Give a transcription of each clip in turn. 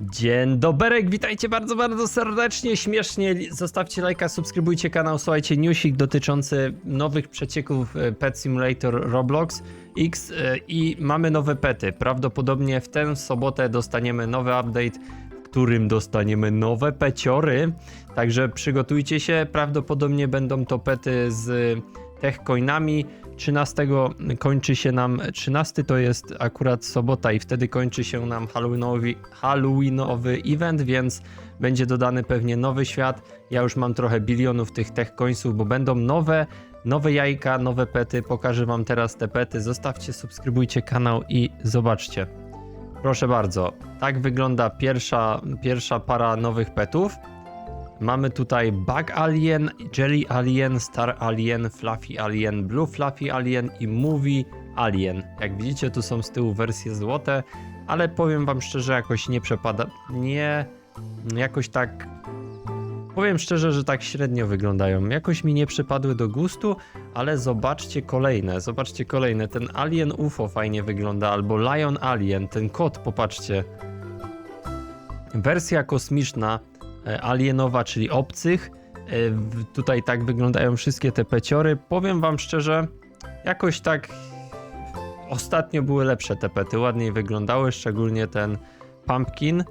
Dzień doberek, witajcie bardzo, bardzo serdecznie, śmiesznie. Zostawcie lajka, subskrybujcie kanał, słuchajcie, newsik dotyczący nowych przecieków e, Pet Simulator Roblox X e, i mamy nowe pety. Prawdopodobnie w tę sobotę dostaniemy nowy update, którym dostaniemy nowe peciory. Także przygotujcie się, prawdopodobnie będą to pety z tech coinami. 13 kończy się nam, 13 to jest akurat sobota i wtedy kończy się nam Halloweenowy, event, więc będzie dodany pewnie nowy świat. Ja już mam trochę bilionów tych tech coinsów, bo będą nowe, nowe jajka, nowe pety. Pokażę wam teraz te pety. Zostawcie, subskrybujcie kanał i zobaczcie. Proszę bardzo, tak wygląda pierwsza, pierwsza para nowych petów. Mamy tutaj Bug Alien, Jelly Alien, Star Alien, Fluffy Alien, Blue Fluffy Alien i Movie Alien. Jak widzicie, tu są z tyłu wersje złote, ale powiem wam szczerze, jakoś nie przepada. Nie. Jakoś tak. Powiem szczerze, że tak średnio wyglądają. Jakoś mi nie przypadły do gustu, ale zobaczcie kolejne. Zobaczcie kolejne. Ten Alien UFO fajnie wygląda, albo Lion Alien, ten kot, popatrzcie. Wersja kosmiczna e, alienowa, czyli obcych. E, Tutaj tak wyglądają wszystkie te peciory. Powiem wam szczerze, jakoś tak ostatnio były lepsze te pety, ładniej wyglądały, szczególnie ten pumpkin.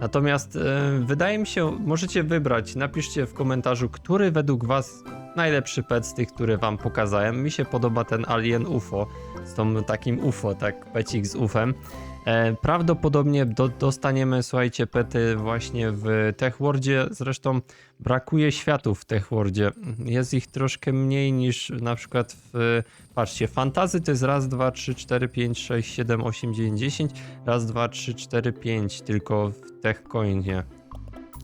Natomiast e, wydaje mi się, możecie wybrać, napiszcie w komentarzu, który według was najlepszy pet z tych, które wam pokazałem. Mi się podoba ten Alien UFO, z tą takim UFO, tak pecik z UFem. E, prawdopodobnie do, dostaniemy, słuchajcie, pety właśnie w TechWordzie. Zresztą brakuje światów w TechWordzie. Jest ich troszkę mniej niż na przykład w. Patrzcie, fantazy to jest raz, dwa, trzy, cztery, pięć, sześć, siedem, osiem, dziewięć, dziesięć. Raz, dwa, trzy, cztery, pięć, tylko w TechCoinie.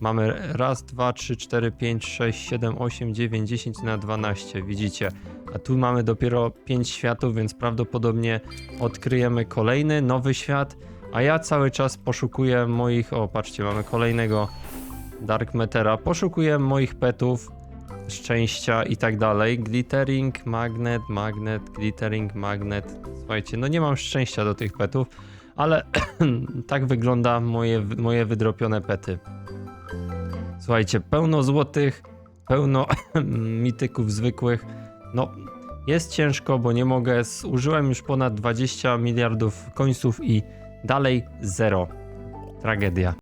Mamy raz, dwa, trzy, cztery, pięć, sześć, siedem, osiem, dziewięć, dziesięć na 12, widzicie. A tu mamy dopiero 5 światów, więc prawdopodobnie odkryjemy kolejny, nowy świat. A ja cały czas poszukuję moich. O, patrzcie, mamy kolejnego Dark Metera. Poszukuję moich petów, szczęścia i tak dalej. Glittering, magnet, magnet, glittering, magnet. Słuchajcie, no nie mam szczęścia do tych petów, ale tak wygląda moje, moje wydropione pety. Słuchajcie, pełno złotych, pełno mityków zwykłych. No, jest ciężko, bo nie mogę. Zużyłem już ponad 20 miliardów końców i dalej zero. Tragedia.